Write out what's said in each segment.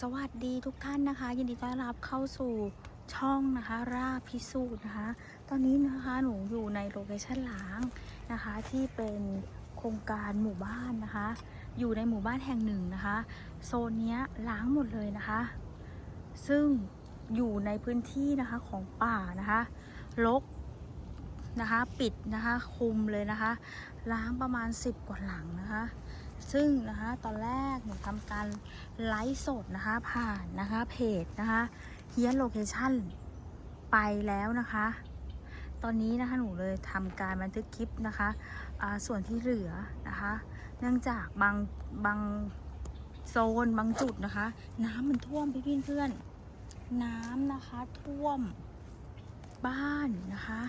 สวัสดีทุกท่านนะคะ ยินดีต้อนรับเข้าสู่ช่องนะคะราพิสูจน์นะคะ ตอนนี้นะคะหนูอยู่ในโลเคชั่นล้างนะคะ ที่เป็นโครงการหมู่บ้านนะคะ อยู่ในหมู่บ้านแห่งหนึ่งนะคะ โซนนี้ล้างหมดเลยนะคะ ซึ่งอยู่ในพื้นที่นะคะของป่านะคะรกนะคะ ปิดนะคะคุมเลยนะคะ ล้างประมาณ 10 กว่าหลังนะคะ ซึ่งนะคะตอนแรกหนูทำการไลฟ์สดนะคะผ่านนะคะเพจนะคะเฮียนโลเคชั่นไปแล้วนะคะ ตอนนี้นะคะหนูเลยทำการบันทึกคลิปนะคะส่วนที่เหลือนะคะ เนื่องจากบางบางโซนบางจุดนะคะ น้ำมันท่วมพี่พี่เพื่อน น้ำนะคะท่วมบ้านนะคะ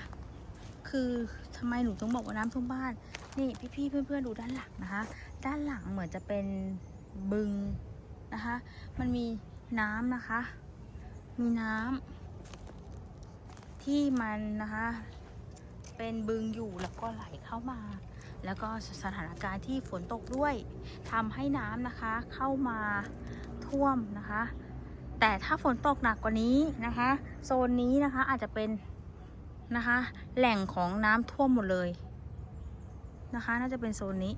คือทำไมหนูต้องบอกว่าน้ำท่วมบ้าน นี่พี่ๆเพื่อนๆดูด้านหลังนะคะ ด้านหลังเหมือนจะเป็นบึงนะคะ มันมีน้ำนะคะ มีน้ำที่มันนะคะ เป็นบึงอยู่แล้วก็ไหลเข้ามา แล้วก็สถานการณ์ที่ฝนตกด้วยทำให้น้ำนะคะเข้ามาท่วมนะคะ แต่ถ้าฝนตกหนักกว่านี้นะคะ โซนนี้นะคะอาจจะเป็นนะคะ แหล่งของน้ำท่วมหมดเลยนะคะ น่าจะเป็นโซนนี้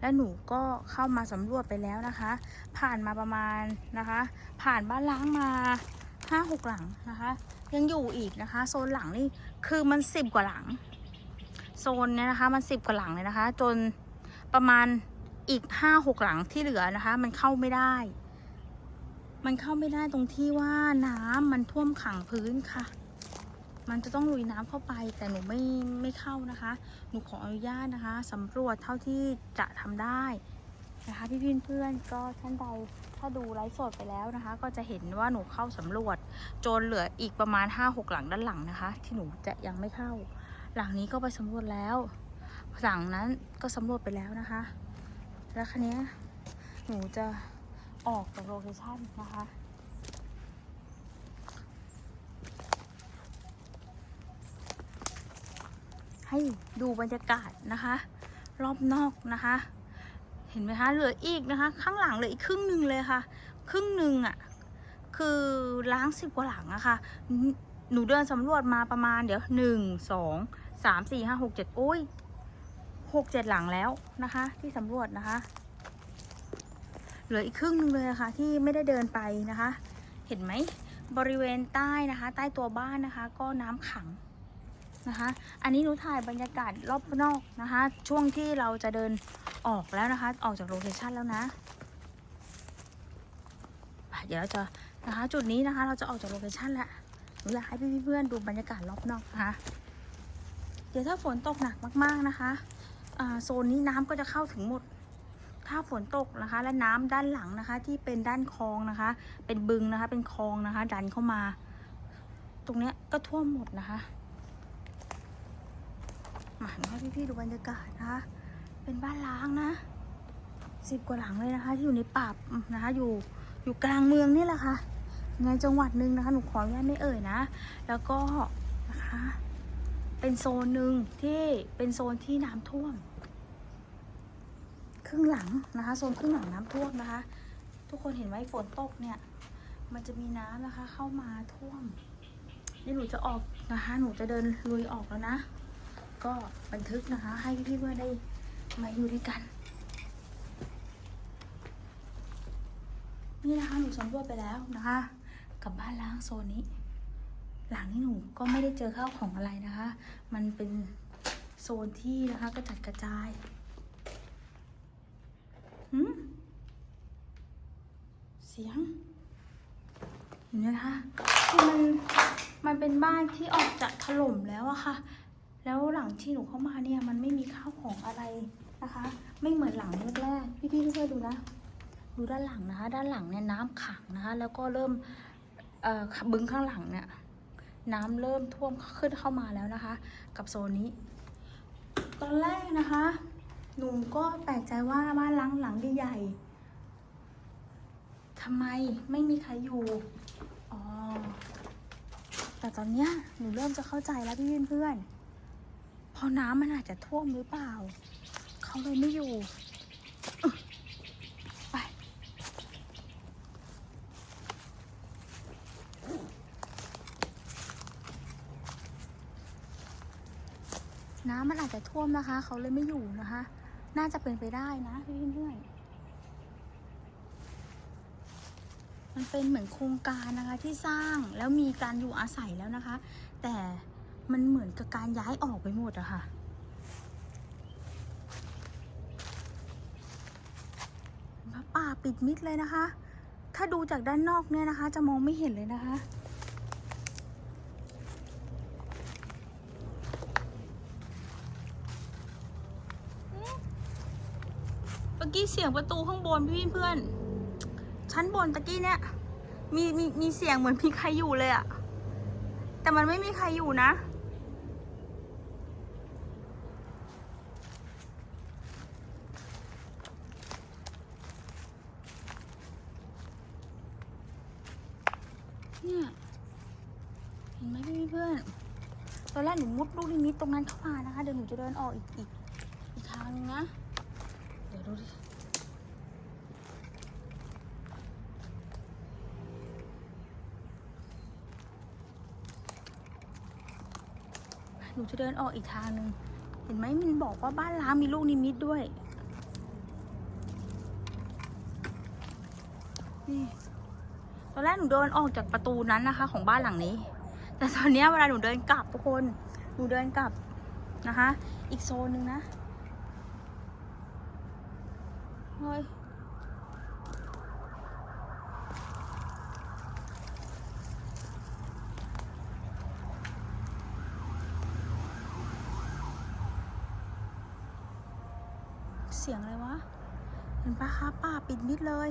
แล้วหนูก็เข้ามาสำรวจไปแล้วนะคะ ผ่านมาประมาณนะคะ ผ่านบ้านล้างมาห้าหกหลังนะคะ ยังอยู่อีกนะคะ โซนหลังนี่คือมันสิบกว่าหลัง โซนเนี้ยนะคะ มันสิบกว่าหลังเลยนะคะ จนประมาณอีกห้าหกหลังที่เหลือนะคะ มันเข้าไม่ได้ มันเข้าไม่ได้ตรงที่ว่าน้ำมันท่วมขังพื้นค่ะ มันจะต้องลุยน้ำเข้าไป แต่หนูไม่ไม่เข้านะคะ หนูขออนุญาตนะคะสำรวจเท่าที่จะทำได้นะคะพี่พี่เพื่อนก็ท่านใดถ้าดูไลฟ์สดไปแล้วนะคะ ก็จะเห็นว่าหนูเข้าสำรวจจนเหลืออีกประมาณ 5-6 หลังด้านหลังนะคะ ที่หนูจะยังไม่เข้า หลังนี้ก็ไปสำรวจแล้ว หลังนั้นก็สำรวจไปแล้วนะคะ แล้วคันนี้หนูจะออกจากโลเคชั่นนะคะ ให้ดูบรรยากาศนะคะ รอบนอกนะคะ เห็นไหมคะเหลืออีกนะคะ ข้างหลังเหลืออีกครึ่งหนึ่งเลยค่ะ ครึ่งหนึ่งอะ่ะคือล้างสิบกว่าหลังอะค่ะหนูเดินสำรวจมาประมาณเดี๋ยวหนึ่งสองสามสี่ห้าหกเจ็ดโอ้ยหกเจ็ดหลังแล้วนะคะ ที่สำรวจนะคะ เหลืออีกครึ่งหนึงเลยะค่ะ ที่ไม่ได้เดินไปนะคะ เห็นไหมบริเวณใต้นะคะ ใต้ตัวบ้านนะคะ ก็น้ำขังนะคะ อันนี้หนูถ่ายบรรยากาศรอบนอกนะคะ ช่วงที่เราจะเดินออกแล้วนะคะ ออกจากโลเคชันแล้วนะเดี๋ยวเราจะนะคะ จุดนี้นะคะ เราจะออกจากโลเคชันแล้วหนูอยากให้พี่เพื่อนๆดูบรรยากาศรอบนอกนะคะเดี๋ยวถ้าฝนตกหนักมากๆนะคะโซนนี้น้ำก็จะเข้าถึงหมด ถ้าฝนตกนะคะ และน้ำด้านหลังนะคะ ที่เป็นด้านคลองนะคะ เป็นบึงนะคะ เป็นคลองนะคะ ดันเข้ามา ตรงเนี้ยก็ท่วมหมดนะคะ มาให้พี่ๆดูบรรยากาศนะคะเป็นบ้านล้างนะสิบกว่าหลังเลยนะคะ ที่อยู่ในป่านะคะอยู่อยู่กลางเมืองนี่แหละค่ะในจังหวัดหนึ่งนะคะหนูขออนุญาตไม่เอ่ยนะ แล้วก็นะคะเป็นโซนหนึ่งที่เป็นโซนที่น้ำท่วม ครึ่งหลังนะคะ โซนครึ่งหลังน้ำท่วมนะคะ ทุกคนเห็นไหมฝนตกเนี่ย มันจะมีน้ำนะคะ เข้ามาท่วมนี่หนูจะออกนะคะ หนูจะเดินลุยออกแล้วนะ ก็บันทึกนะคะ ให้พี่ๆเพื่อนได้มาอยู่ด้วยกัน นี่นะคะหนูสำรวจไปแล้วนะคะ กับบ้านล้างโซนนี้ หลังนี้หนูก็ไม่ได้เจอข้าวของอะไรนะคะ มันเป็นโซนที่นะคะกระจัดกระจายหืมเสียงเห็นไหมคะคือมันมันเป็นบ้านที่ออกจากถล่มแล้วอะค่ะ แล้วหลังที่หนูเข้ามาเนี่ยมันไม่มีข้าวของอะไรนะคะ ไม่เหมือนหลังแรกๆพี่ๆช่วยดูนะ ดูด้านหลังนะคะ ด้านหลังเนี่ยน้ำขังนะคะ แล้วก็เริ่มบึงข้างหลังเนี่ยน้ำเริ่มท่วมขึ้นเข้ามาแล้วนะคะ กับโซนนี้ ตอนแรกนะคะ หนูก็แปลกใจว่าบ้านหลังหลังใหญ่ๆทำไมไม่มีใครอยู่อ๋อแต่ตอนเนี้ยหนูเริ่มจะเข้าใจแล้วพี่เพื่อนๆพอน ราน้ำมันอาจจะท่วมหรือเปล่า เขาเลยไม่อยู่ ไป น้ำมันอาจจะท่วมนะคะ เขาเลยไม่อยู่นะคะ น่าจะเป็นไปได้นะเรื่อยๆมันเป็นเหมือนโครงการนะคะที่สร้างแล้วมีการอยู่อาศัยแล้วนะคะ แต่ มันเหมือนกับการย้ายออกไปหมดอะค่ะป่าปิดมิดเลยนะคะ ถ้าดูจากด้านนอกเนี่ยนะคะ จะมองไม่เห็นเลยนะคะเมื่อกี้เสียงประตูข้างบนพี่เพื่อน ชั้นบนตะกี้เนี่ย มีมีมีเสียงเหมือนมีใครอยู่เลยอะแต่มันไม่มีใครอยู่นะ เนี่ยเห็นไหมพี่เพื่อนตอนแรกหนูมุดลูกนิมิตตรงนั้นเข้ามานะคะเดี๋ยวหนูจะเดินออกอีกอีกอีกทางนึงนะ เดี๋ยวดูดิหนูจะเดินออกอีกทางหนึ่งเห็นไหมมันบอกว่าบ้านล้างมีลูกนิมิตด้วยนี่ อนแรกหนูเดินออกจากประตูนั้นนะคะ ของบ้านหลังนี้ แต่ตอนนี้เวลาหนูเดินกลับทุกคน หนูเดินกลับนะคะ อีกโซนหนึ่งนะเฮ้ยเสียงอะไรวะ เห็นปะคะป่าปิดมิดเลย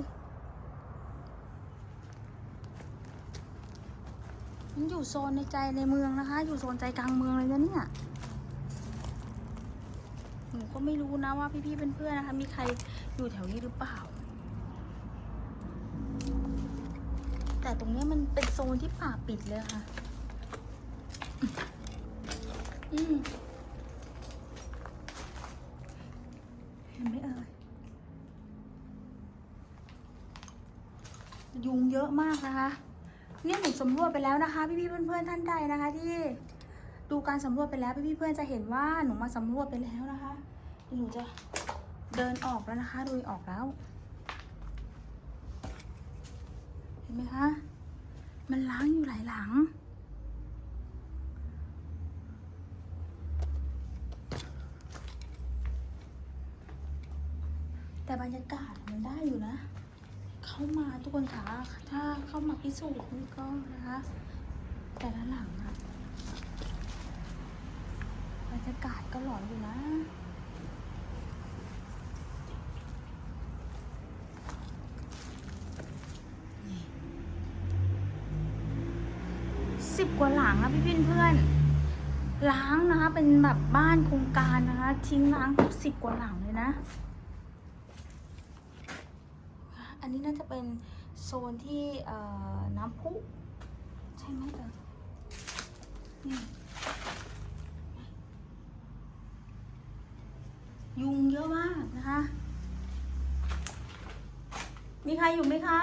มันอยู่โซนในใจในเมืองนะคะ อยู่โซนใจกลางเมืองเลยนะเนี่ยหนูก็ไม่รู้นะว่าพี่ๆเพื่อนๆนะคะ มีใครอยู่แถวนี้หรือเปล่า แต่ตรงนี้มันเป็นโซนที่ป่าปิดเลยค่ะ อืมเห็นไหมเอ่ยยุงเยอะมากนะคะ เนี่ยหนูสำรวจไปแล้วนะคะ พี่ๆเพื่อนๆท่านใดนะคะ ที่ดูการสำรวจไปแล้วพี่ๆเพื่อนจะเห็นว่าหนูมาสำรวจไปแล้วนะคะหนูจะเดินออกแล้วนะคะลุยออกแล้ว เห็นไหมคะมันล้างอยู่หลายหลังแต่บรรยากาศมันได้อยู่นะ เข้ามาทุกคนคะถ้าเข้ามาพิสูจน์นี่ก็นะคะ แต่ละหลังอะบรรยากาศก็หลอนอยู่นะสิบกว่าหลังอะพี่พี่เพื่อนล้างนะคะเป็นแบบบ้านโครงการนะคะ ทิ้งล้างสิบกว่าหลังเลยนะ อั นนี้น่าจะเป็นโซนที่น้ำพุใช่ไหมเอ่ยนี่ยุงเยอะมากนะคะ มีใครอยู่ไหมคะ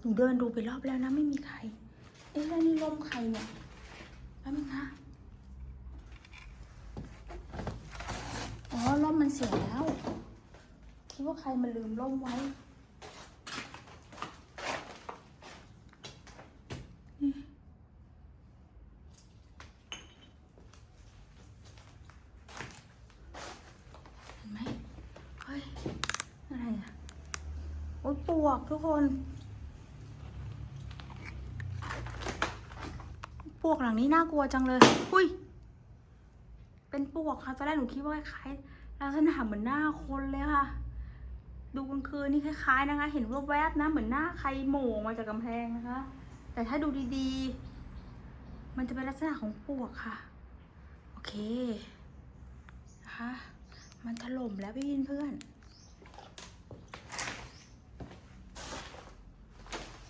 หนูเดินดูไปรอบแล้วนะ ไม่มีใคร เอ๊ะแล้วนี่ร่มใครเนี่ยแป๊บนึงนะอ๋อร่มมันเสียแล้ว คิดว่าใครมาลืมร่มไว้นี่เห็นไหมเฮ้ย อะไรอะ โอ๊ยปวก ทุกคน ปวกหลังนี้น่ากลัวจังเลย อุ้ย เป็นปวกค่ะตอนแรกหนูคิดว่าคล้ายลักษณะเหมือนหน้าคนเลยค่ะ ดูกลางคืนนี่คล้าย ๆ นะคะ เห็นแวบๆนะ เหมือนหน้าใครโหม่งมาจากกำแพงนะคะ แต่ถ้าดูดีๆ มันจะเป็นลักษณะของปวกค่ะ โอเค นะคะ มันถล่มแล้วพี่เพื่อน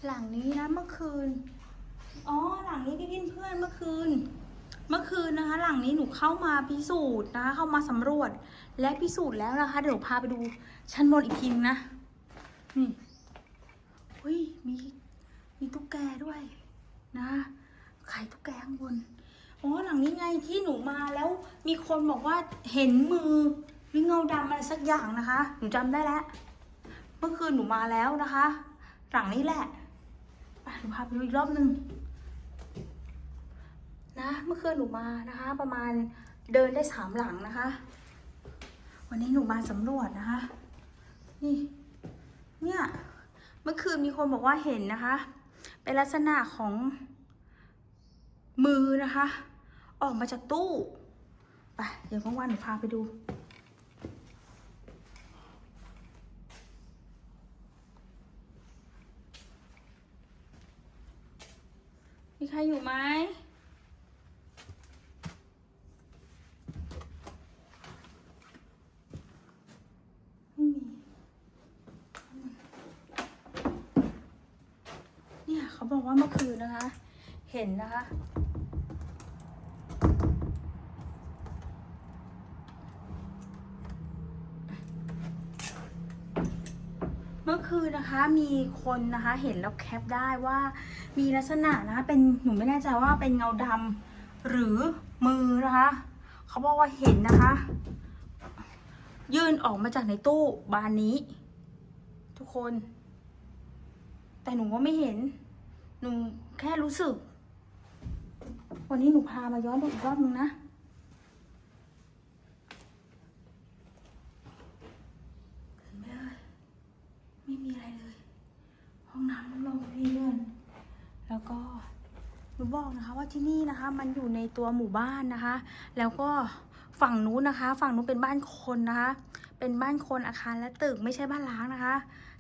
หลังนี้นะเมื่อคืน อ๋อหลังนี้พี่พี่เพื่อนเมื่อคืน เมื่อคืนนะคะ หลังนี้หนูเข้ามาพิสูจน์นะคะ เข้ามาสำรวจและพิสูจน์แล้วนะคะเดี๋ยวหนูพาไปดูชั้นบนอีกทีนนะนี่อุ้ยมีมีตุ๊กแกด้วยนะไข่ตุ๊กแกข้างบนอ๋อหลังนี้ไงที่หนูมาแล้วมีคนบอกว่าเห็นมือหรือเงาดำอะไรสักอย่างนะคะ หนูจำได้แล้ว เมื่อคืนหนูมาแล้วนะคะ หลังนี้แหละ ไปหนูพาไปดูอีกรอบนึงนะ เมื่อคืนหนูมานะคะ ประมาณเดินได้สามหลังนะคะ วันนี้หนูมาสำรวจนะคะ นี่ เนี่ย เมื่อคืนมีคนบอกว่าเห็นนะคะ เป็นลักษณะของมือนะคะ ออกมาจากตู้ ไป เดี๋ยวว่างๆหนูพาไปดู ครอยู่ไหมไม่มีเนี่ยเขาบอกว่าเมื่อคืนนะคะ เห็นนะคะ เมื่อนนะคะมีคนนะคะเห็นแล้วแคปได้ว่ามีลักษณะนะคะเป็นหนูไม่แน่ใจว่าเป็นเงาดำหรือมือนะคะเขาบอกว่าเห็นนะคะ ยื่นออกมาจากในตู้บานนี้ ทุกคน แต่หนูว่าไม่เห็น หนูแค่รู้สึก วันนี้หนูพามาย้อนดูอีกรอบนึงนะ เห็นไหมเอ่ยไม่มีอะไรเลย ห้องน้ำโล่งๆพี่เลื่อน แล้วก็ บอกนะคะว่าที่นี่นะคะมันอยู่ในตัวหมู่บ้านนะคะ แล้วก็ฝั่งนู้นนะคะ ฝั่งนู้นเป็นบ้านคนนะคะ เป็นบ้านคนอาคารและตึกไม่ใช่บ้านล้างนะคะ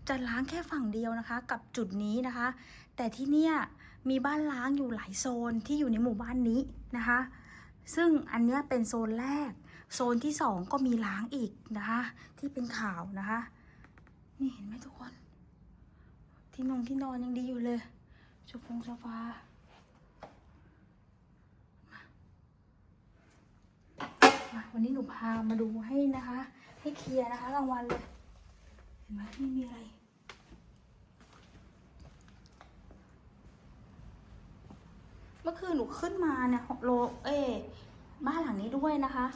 จะล้างแค่ฝั่งเดียวนะคะ กับจุดนี้นะคะ แต่ที่เนี่ยมีบ้านล้างอยู่หลายโซนที่อยู่ในหมู่บ้านนี้นะคะ ซึ่งอันเนี้ยเป็นโซนแรก โซนที่สองก็มีล้างอีกนะคะ ที่เป็นข่าวนะคะ นี่เห็นไหมทุกคน ที่นงที่นอนยังดีอยู่เลยโซฟงโซฟามามา วันนี้หนูพามาดูให้นะคะ ให้เคลียร์นะคะกลางวันเลยเห็นไหมไม่มีอะไรเมื่อคืนหนูขึ้นมาเนี่ยหกโลเอบ้านหลังนี้ด้วยนะคะ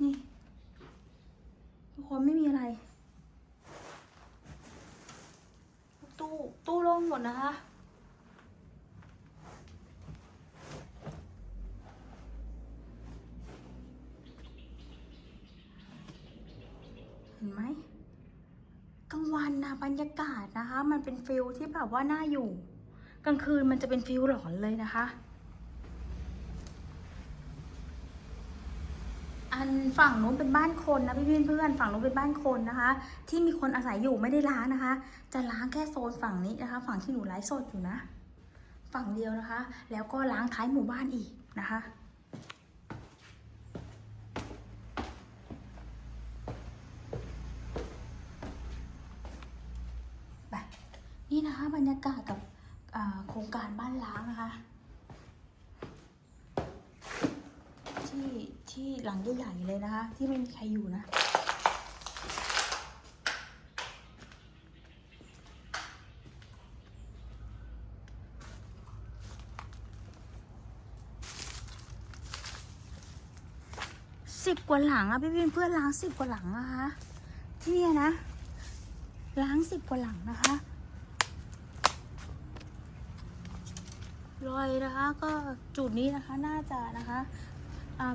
นี่ทุกคนไม่มีอะไร ตู้ตู้โล่งหมดนะคะ เห็นไหมกลางวันนะบรรยากาศนะคะ มันเป็นฟิลที่แบบว่าน่าอยู่ กลางคืนมันจะเป็นฟิลหลอนเลยนะคะ อันฝั่งนู้นเป็นบ้านคนนะพี่เพื่อนๆฝั่งนู้นเป็นบ้านคนนะคะ ที่มีคนอาศัยอยู่ไม่ได้ล้างนะคะ จะล้างแค่โซนฝั่งนี้นะคะ ฝั่งที่หนูไลฟ์สดอยู่นะ ฝั่งเดียวนะคะ แล้วก็ล้างท้ายหมู่บ้านอีกนะคะ แบบ นี่นะคะบรรยากาศกับโครงการบ้านล้างนะคะ ที่ที่หลังใหญ่ๆเลยนะคะ ที่ไม่มีใครอยู่นะสิบกว่าหลังอะพี่พิมเพื่อนล้างสิบกว่าหลังนะคะที่เนี่ยนะล้างสิบกว่าหลังนะคะ รอยนะคะก็จุดนี้นะคะน่าจะนะคะ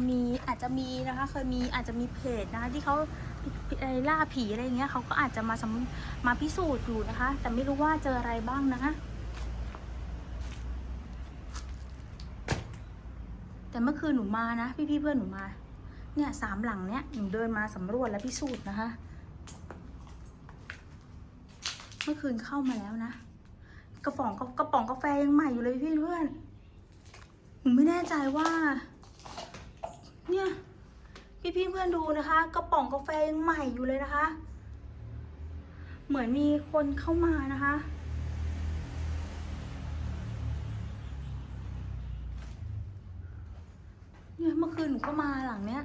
มีอาจจะมีนะคะเคยมีอาจจะมีเพจนะคะที่เขาไล่าผีอะไรเงี้ยเขาก็อาจจะมาสำมาพิสูจน์อยู่นะคะ แต่ไม่รู้ว่าเจออะไรบ้างนะคะ แต่เมื่อคืนหนูมานะพี่ๆเพื่อนหนูมาเนี่ยสามหลังเนี้ยหนูเดินมาสำรวจและพิสูจน์นะคะ เมื่อคืนเข้ามาแล้วนะ กระป๋องกระป๋องกาแฟยังใหม่อยู่เลยพี่เพื่อนหนูไม่แน่ใจว่า เนี่ยพี่พี่เพื่อนดูนะคะ กระป๋องกาแฟยังใหม่อยู่เลยนะคะ เหมือนมีคนเข้ามานะคะ เนี่ยเมื่อคืนหนูก็มาหลังเนี้ย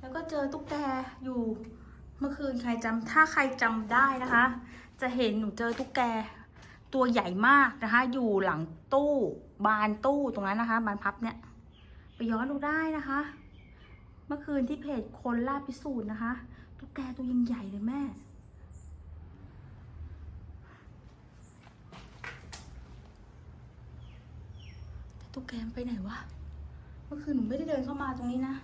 แล้วก็เจอตุ๊กแกอยู่เมื่อคืนใครจำถ้าใครจำได้นะคะ จะเห็นหนูเจอตุ๊กแกตัวใหญ่มากนะคะ อยู่หลังตู้บานตู้ตรงนั้นนะคะ บานพับเนี่ย ไปย้อนดูได้นะคะ เมื่อคืนที่เพจคนล่าพิสูจน์นะคะ ตุ๊กแกตัวยังใหญ่เลยแม่แต่ตุ๊กแกไปไหนวะ เมื่อคืนหนูไม่ได้เดินเข้ามาตรงนี้นะ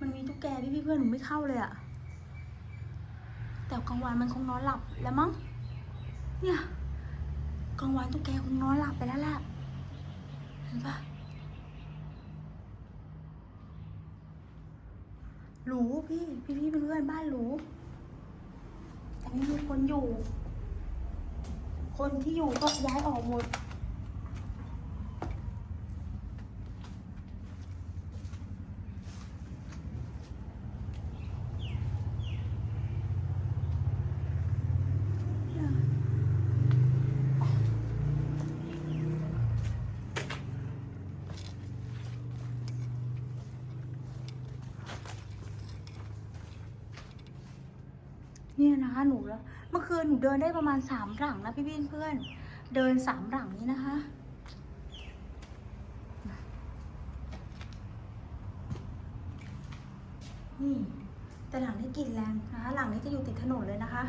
มันมีตุ๊กแกพี่เพื่อนหนูไม่เข้าเลยอะแต่กลางวันมันคงนอนหลับแล้วมั้ง เนี่ยกลางวันตุ๊กแกคงนอนหลับไปแล้วแหละเห็นปะหรูพี่พี่พี่ๆเพื่อนบ้านหรูแต่ไม่มีคนอยู่ คนที่อยู่ก็ย้ายออกหมด เนี่ยนะคะหนูแล้ว เดินได้ประมาณสามหลังนะพี่พี่เพื่อน เดินสามหลังนี้นะคะ นี่ แต่หลังนี้กลิ่นแรงนะคะ หลังนี้จะอยู่ติดถนนเลยนะคะ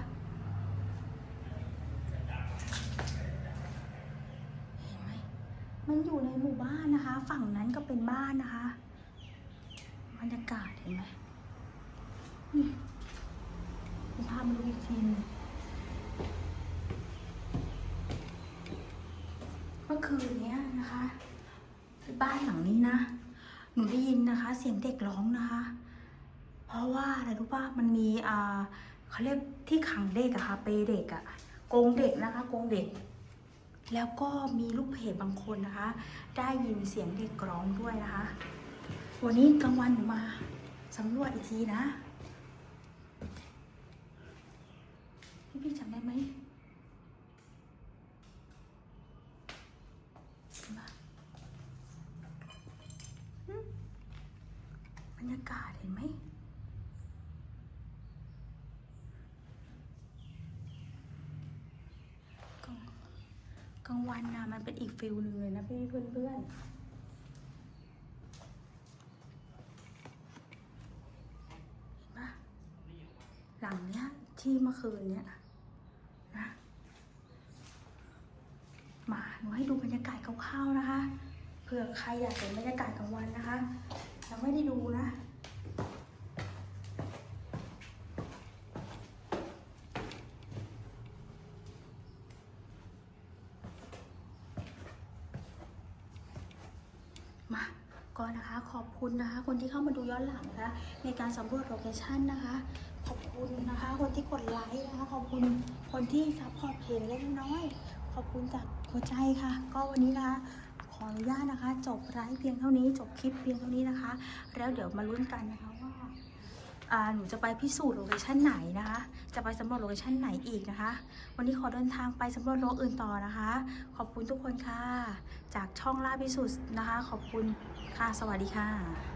เห็นไหมมันอยู่ในหมู่บ้านนะคะ ฝั่งนั้นก็เป็นบ้านนะคะบรรยากาศเห็นไหมนี่คุณพามาดูอีกทีนึงเมื่อคืนเนี้ยนะคะที่บ้านหลังนี้นะ ห นะคะ เสียงเด็กร้องนะคะ เพราะว่าอะไรรู้ป่ะมันมีอ่าเขาเรียกที่ขังเด็กอะค่ะเปย์เด็กอะโกงเด็กนะคะโกงเด็ก แล้วก็มีลูกเพจบางคนนะคะ ได้ยินเสียงเด็กร้องด้วยนะคะ วันนี้กลางวันหนูมาสำรวจอีกทีนะ พี่พี่จำได้ไหมเห็นปะหึบ รรยากาศเห็นไหมกลางกลางวันนะมันเป็นอีกฟิลหนึ่งเลยนะพี่เพื่อนเพื่อนๆหลังเนี้ยที่เมื่อคืนเนี้ยนะมาหนูให้ดูบรรยากาศคร่าวๆนะคะเผื่อใครอยากเห็นบรรยากาศกลางวันนะคะ ยังไม่ได้ดูนะมาก่อนนะคะขอบคุณนะคะ คนที่เข้ามาดูย้อนหลังนะคะ ในการสำรวจโลเคชั่นนะคะ ขอบคุณนะคะ คนที่กดไลค์นะคะ ขอบคุณคนที่ซัพพอร์ตเพจเล็กน้อย ขอบคุณจากหัวใจค่ะ ก็วันนี้นะคะ ออนุญาตนะคะ จบไลฟ์เพียงเท่านี้ จบคลิปเพียงเท่านี้นะคะ แล้วเดี๋ยวมาลุ้นกันนะคะว่าหนูจะไปพิสูจน์โลเคชั่นไหนนะคะ จะไปสำรวจโลเคชั่นไหนอีกนะคะ วันนี้ขอเดินทางไปสำรวจโลกอื่นต่อนะคะ ขอบคุณทุกคนค่ะ จากช่องล่าพิสูจน์นะคะ ขอบคุณค่ะ สวัสดีค่ะ